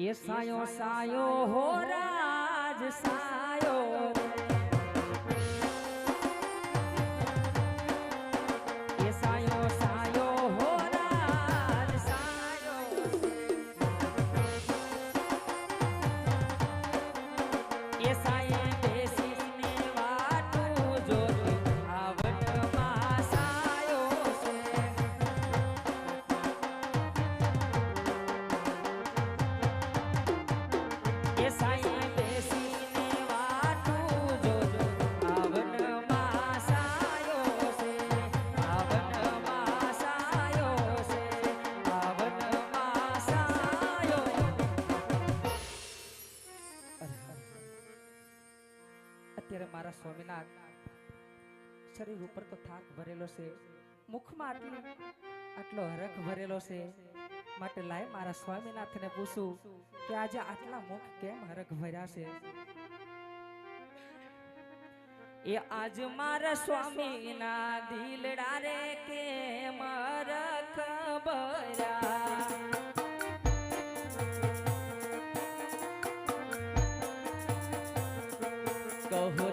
એ સાયો સાયો હો રાજ સાયો અત્યારે મારા સ્વામિનાથ શરીર ઉપર તો થાક ભરેલો છે. મુખમાં આટલી આટલો હરખ ભરેલો છે. માટે લાય મારા સ્વામીનાથને પૂછું કે આજે આટલા મુખ કેમ હરખ ભર્યા છે? એ આજ મારા સ્વામીના દિલડા રે કેમ હરખ ભર્યા go.